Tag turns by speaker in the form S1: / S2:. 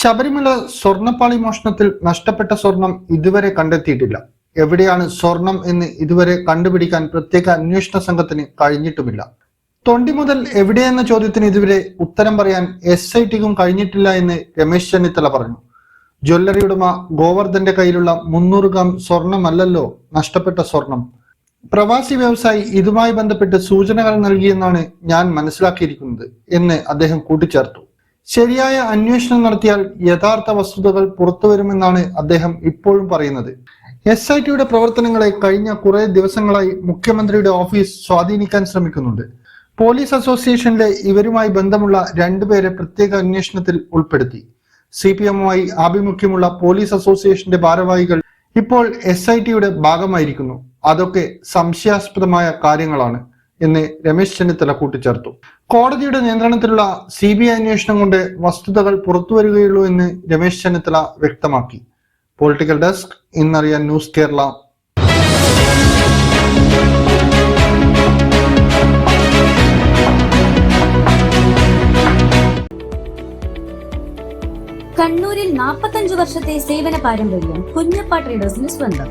S1: ശബരിമല സ്വർണപ്പാളി മോഷണത്തിൽ നഷ്ടപ്പെട്ട സ്വർണം ഇതുവരെ കണ്ടെത്തിയിട്ടില്ല. എവിടെയാണ് സ്വർണം എന്ന് ഇതുവരെ കണ്ടുപിടിക്കാൻ പ്രത്യേക അന്വേഷണ സംഘത്തിന് കഴിഞ്ഞിട്ടുമില്ല. തൊണ്ടി മുതൽ എവിടെയെന്ന ചോദ്യത്തിന് ഇതുവരെ ഉത്തരം പറയാൻ എസ് ഐ ടിക്കും കഴിഞ്ഞിട്ടില്ല എന്ന് രമേശ് ചെന്നിത്തല പറഞ്ഞു. ജ്വല്ലറി ഉടമ ഗോവർദ്ധന്റെ കയ്യിലുള്ള മുന്നൂറ് ഗ്രാം സ്വർണമല്ലല്ലോ നഷ്ടപ്പെട്ട സ്വർണം. പ്രവാസി വ്യവസായി ഇതുമായി ബന്ധപ്പെട്ട് സൂചനകൾ നൽകിയെന്നാണ് ഞാൻ മനസ്സിലാക്കിയിരിക്കുന്നത് എന്ന് അദ്ദേഹം കൂട്ടിച്ചേർത്തു. ശരിയായ അന്വേഷണം നടത്തിയാൽ യഥാർത്ഥ വസ്തുതകൾ പുറത്തു വരുമെന്നാണ് അദ്ദേഹം ഇപ്പോഴും പറയുന്നത്. എസ് ഐ ടിയുടെ പ്രവർത്തനങ്ങളെ കഴിഞ്ഞ കുറെ ദിവസങ്ങളായി മുഖ്യമന്ത്രിയുടെ ഓഫീസ് സ്വാധീനിക്കാൻ ശ്രമിക്കുന്നുണ്ട്. പോലീസ് അസോസിയേഷനിലെ ഇവരുമായി ബന്ധമുള്ള രണ്ടുപേരെ പ്രത്യേക അന്വേഷണത്തിൽ ഉൾപ്പെടുത്തി. സി പി എമ്മുമായി ആഭിമുഖ്യമുള്ള പോലീസ് അസോസിയേഷന്റെ ഭാരവാഹികൾ ഇപ്പോൾ എസ് ഐ ടിയുടെ ഭാഗമായിരിക്കുന്നു. അതൊക്കെ സംശയാസ്പദമായ കാര്യങ്ങളാണ് എന്ന് രമേശ് ചെന്നിത്തല കൂട്ടിച്ചേർത്തു. കോടതിയുടെ നിയന്ത്രണത്തിലുള്ള സി ബി ഐ അന്വേഷണം കൊണ്ട് വസ്തുതകൾ പുറത്തു വരികയുള്ളൂ എന്ന് രമേശ് ചെന്നിത്തല വ്യക്തമാക്കി. പൊളിറ്റിക്കൽ ഡെസ്ക് ഇന്നറിയാൻ ന്യൂസ് കേരള
S2: കണ്ണൂരിൽ നാൽപ്പത്തഞ്ചു വർഷത്തെ സേവന പാരമ്പര്യം കുഞ്ഞപ്പ ട്രേഡേഴ്സിന് സ്വന്തം.